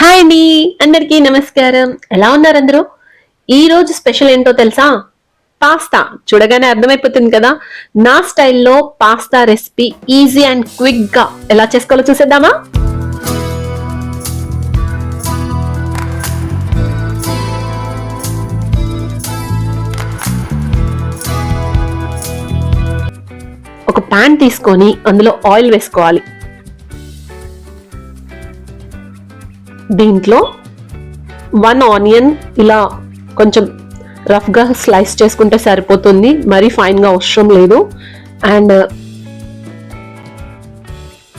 Hi అండి అందరికీ నమస్కారం. ఎలా ఉన్నారు అందరూ? ఈ రోజు స్పెషల్ ఏంటో తెలుసా? పాస్తా. చూడగానే అర్థమైపోతుంది కదా? నా స్టైల్లో పాస్తా రెసిపీ ఈజీ అండ్ క్విక్గా ఎలా చేసుకోవాలో చూసేద్దామా? ఒక పాన్ తీసుకొని అందులో ఆయిల్ వేసుకోవాలి. దీంట్లో వన్ ఆనియన్ ఇలా కొంచెం రఫ్గా స్లైస్ చేసుకుంటే సరిపోతుంది. మరీ ఫైన్గా అవసరం లేదు. అండ్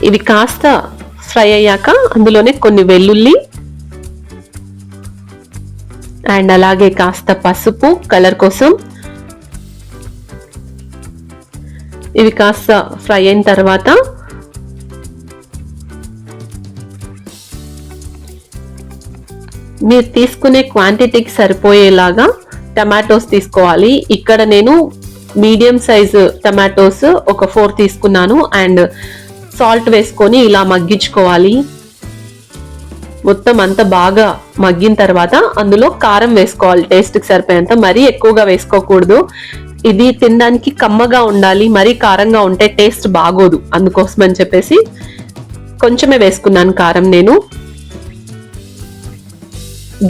ఇవి కాస్త ఫ్రై అయ్యాక అందులోనే కొన్ని వెల్లుల్లి అండ్ అలాగే కాస్త పసుపు కలర్ కోసం. ఇవి కాస్త ఫ్రై అయిన తర్వాత మీరు తీసుకునే క్వాంటిటీకి సరిపోయేలాగా టమాటోస్ తీసుకోవాలి. ఇక్కడ నేను మీడియం సైజు టమాటోస్ ఒక ఫోర్ తీసుకున్నాను అండ్ సాల్ట్ వేసుకొని ఇలా మగ్గించుకోవాలి. మొత్తం అంతా బాగా మగ్గిన తర్వాత అందులో కారం వేసుకోవాలి టేస్ట్కి సరిపోయేంత. మరీ ఎక్కువగా వేసుకోకూడదు. ఇది తినడానికి కమ్మగా ఉండాలి మరీ కారంగా ఉంటే టేస్ట్ బాగోదు. అందుకోసం అని చెప్పేసి కొంచెమే వేసుకున్నాను కారం నేను.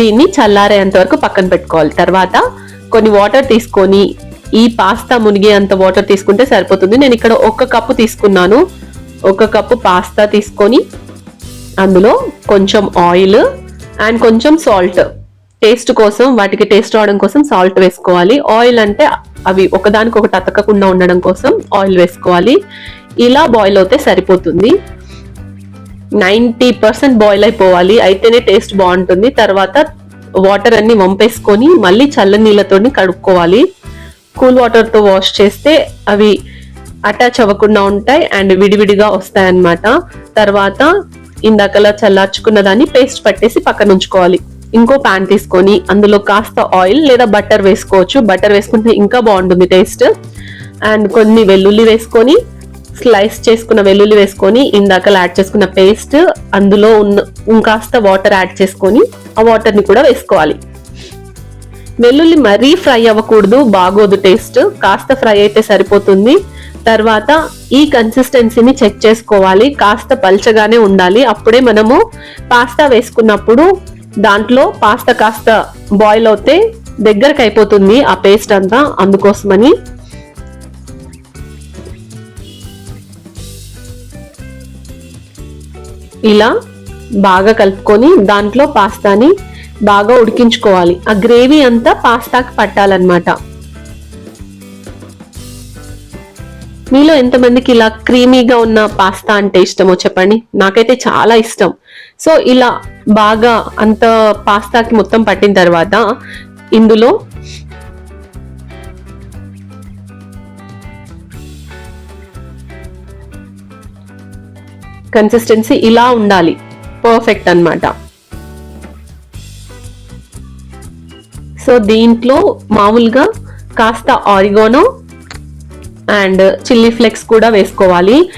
దీన్ని చల్లారేంత వరకు పక్కన పెట్టుకోవాలి. తర్వాత కొన్ని వాటర్ తీసుకొని ఈ పాస్తా మునిగేంత వాటర్ తీసుకుంటే సరిపోతుంది. నేను ఇక్కడ ఒక కప్పు తీసుకున్నాను. ఒక కప్పు పాస్తా తీసుకొని అందులో కొంచెం ఆయిల్ అండ్ కొంచెం సాల్ట్ టేస్ట్ కోసం వాటికి టేస్ట్ రావడం కోసం సాల్ట్ వేసుకోవాలి. ఆయిల్ అంటే అవి ఒకదానికి ఒకటి అతకకుండా ఉండడం కోసం ఆయిల్ వేసుకోవాలి. ఇలా బాయిల్ అవుతే సరిపోతుంది. నైంటీ పర్సెంట్ బాయిల్ అయిపోవాలి. అయితేనే టేస్ట్ బాగుంటుంది. తర్వాత వాటర్ అన్ని వంపేసుకొని మళ్ళీ చల్ల నీళ్ళతో కడుక్కోవాలి. కూల్ వాటర్తో వాష్ చేస్తే అవి అటాచ్ అవ్వకుండా ఉంటాయి అండ్ విడివిడిగా వస్తాయి అన్నమాట తర్వాత ఇందాకలా చల్లార్చుకున్న దాన్ని పేస్ట్ పట్టేసి పక్కన ఉంచుకోవాలి. ఇంకో ప్యాన్ తీసుకొని అందులో కాస్త ఆయిల్ లేదా బటర్ వేసుకోవచ్చు. బటర్ వేసుకుంటే ఇంకా బాగుంటుంది టేస్ట్ అండ్ కొన్ని వెల్లుల్లి వేసుకొని స్లైస్ చేసుకున్న వెల్లుల్లి వేసుకొని ఇందాక యాడ్ చేసుకున్న పేస్ట్ అందులో ఉన్న ఇంకాస్త వాటర్ యాడ్ చేసుకొని ఆ వాటర్ని కూడా వేసుకోవాలి. వెల్లుల్లి మరీ ఫ్రై అవ్వకూడదు బాగోదు టేస్ట్. కాస్త ఫ్రై అయితే సరిపోతుంది. తర్వాత ఈ కన్సిస్టెన్సీని చెక్ చేసుకోవాలి. కాస్త పల్చగానే ఉండాలి. అప్పుడే మనము పాస్తా వేసుకున్నప్పుడు దాంట్లో పాస్తా కాస్త బాయిల్ అవుతే దగ్గరకు అయిపోతుంది ఆ పేస్ట్ అంతా అందుకోసమని ఇలా బాగా కలుపుకొని దాంట్లో పాస్తాని బాగా ఉడికించుకోవాలి. ఆ గ్రేవీ అంతా పాస్తాకి పట్టాలన్నమాట. మీలో ఎంతమందికి ఇలా క్రీమీగా ఉన్న పాస్తా అంటే ఇష్టమో చెప్పండి. నాకైతే చాలా ఇష్టం. సో ఇలా బాగా అంత పాస్తాకి మొత్తం పట్టిన తర్వాత ఇందులో కన్సిస్టెన్సీ ఇలా ఉండాలి. పర్ఫెక్ట్ అన్నమాట. సో దీంట్లో మామూలుగా కాస్త ఆరిగోనో అండ్ చిల్లీ ఫ్లెక్స్ కూడా వేసుకోవాలి.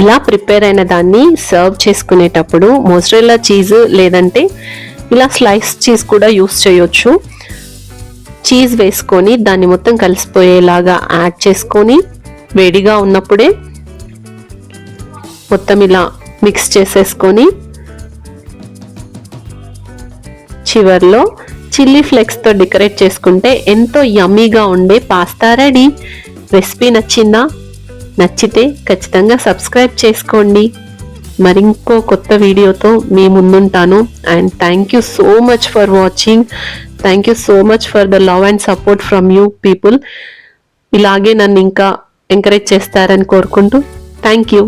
ఇలా ప్రిపేర్ అయిన దాన్ని సర్వ్ చేసుకునేటప్పుడు మోజరెల్లా చీజ్ లేదంటే ఇలా స్లైస్ చీజ్ కూడా యూస్ చేయొచ్చు. చీజ్ వేసుకొని దాన్ని మొత్తం కలిసిపోయేలాగా యాడ్ చేసుకొని వేడిగా ఉన్నప్పుడే మొత్తం ఇలా మిక్స్ చేసేసుకొని చివర్లో చిల్లీ ఫ్లెక్స్తో డెకరేట్ చేసుకుంటే ఎంతో యమ్మీగా ఉండే పాస్తా రెడీ. రెసిపీ నచ్చిందా? నచ్చితే ఖచ్చితంగా సబ్స్క్రైబ్ చేసుకోండి. మరింకో కొత్త వీడియోతో మీ ముందుంటాను. And thank you so much for watching thank you so much for the love and support from you people ఇలాగే నన్ను ఇంకా ఎంకరేజ్ చేస్తారని కోరుకుంటూ థ్యాంక్ యూ